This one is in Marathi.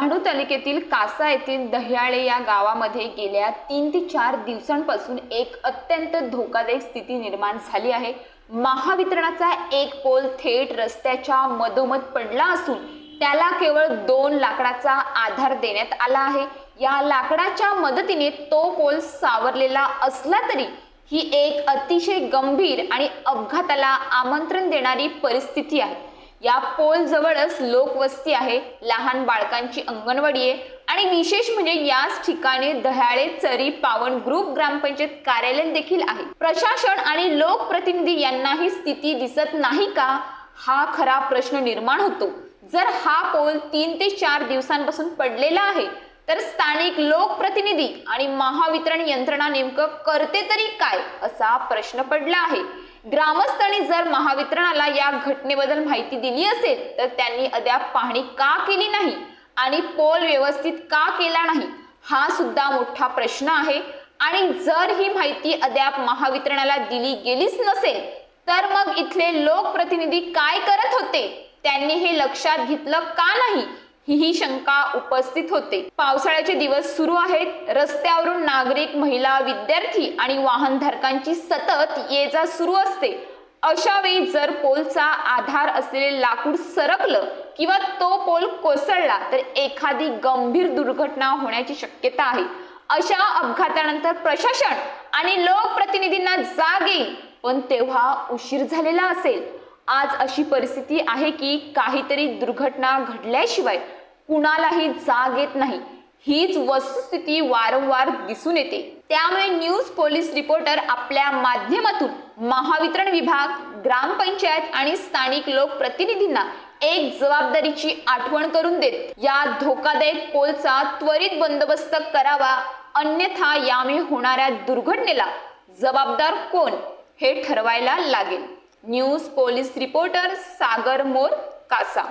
तालुक्यातील कासा येथील दह्याळे या गावामध्ये गेल्या तीन ते चार दिवसांपासून एक अत्यंत धोकादायक स्थिती निर्माण झाली आहे. महावितरणाचा एक पोल थेट रस्त्याच्या मधोमध पडला असून त्याला केवळ दोन लाकडाचा आधार देण्यात आला आहे. या लाकडाच्या मदतीने तो पोल सावरलेला असला तरी ही एक अतिशय गंभीर आणि अपघाताला आमंत्रण देणारी परिस्थिती आहे. या पोल जवळच लोकवस्ती आहे. लहान बाळकांची अंगणवाडी आहे. आणि विशेष म्हणजे याच ठिकाणी दह्याळे चरी पावन ग्रुप ग्रामपंचायत कार्यालय देखील आहे. प्रशासन आणि लोकप्रतिनिधी यांना ही स्थिती दिसत नाही का? हा खरा प्रश्न निर्माण होतो. जर हा पोल तीन ते चार दिवसांपासून पडलेला आहे तर स्थानिक लोकप्रतिनिधी आणि महावितरण यंत्रणा नेमकं करते तरी काय असा प्रश्न पडला आहे. ग्रामस्थांनी जर महावितरणाला या घटनेबद्दल माहिती दिली असेल तर त्यांनी अद्याप पाहणी का केली नाही आणि पोल व्यवस्थित का केला नाही हा सुद्धा मोठा प्रश्न आहे. आणि जर ही माहिती अद्याप महावितरणाला दिली गेलीच नसेल तर मग इथले लोकप्रतिनिधी काय करत होते? त्यांनी हे लक्षात घेतलं का नाही? ही शंका उपस्थित होते. पावसाळ्याचे दिवस सुरू आहेत. रस्त्यावरून नागरिक महिला विद्यार्थी आणि वाहनधारकांची सतत ये जा सुरू असते. अशा वेळी जर पोलचा आधार असलेले लाकूड सरकलं किंवा तो पोल कोसळला तर एखादी गंभीर दुर्घटना होण्याची शक्यता आहे. अशा अपघातानंतर प्रशासन आणि लोकप्रतिनिधींना जाग येईल. पण तेव्हा उशीर झालेला असेल. आज अशी परिस्थिती आहे की काहीतरी दुर्घटना घडल्याशिवाय कुणालाही जाग येत नाही. हीच वस्तुस्थिती वारंवार दिसून येते. त्यामुळे न्यूज पोलीस रिपोर्टर आपल्या माध्यमातून महावितरण विभाग ग्रामपंचायत आणि स्थानिक लोकप्रतिनिधींना एक जबाबदारीची आठवण करून देत या धोकादायक पोलचा त्वरित बंदोबस्त करावा अन्यथा यामुळे होणाऱ्या दुर्घटनेला जबाबदार कोण हे ठरवायला लागेल. News police reporter Sagar More कासा.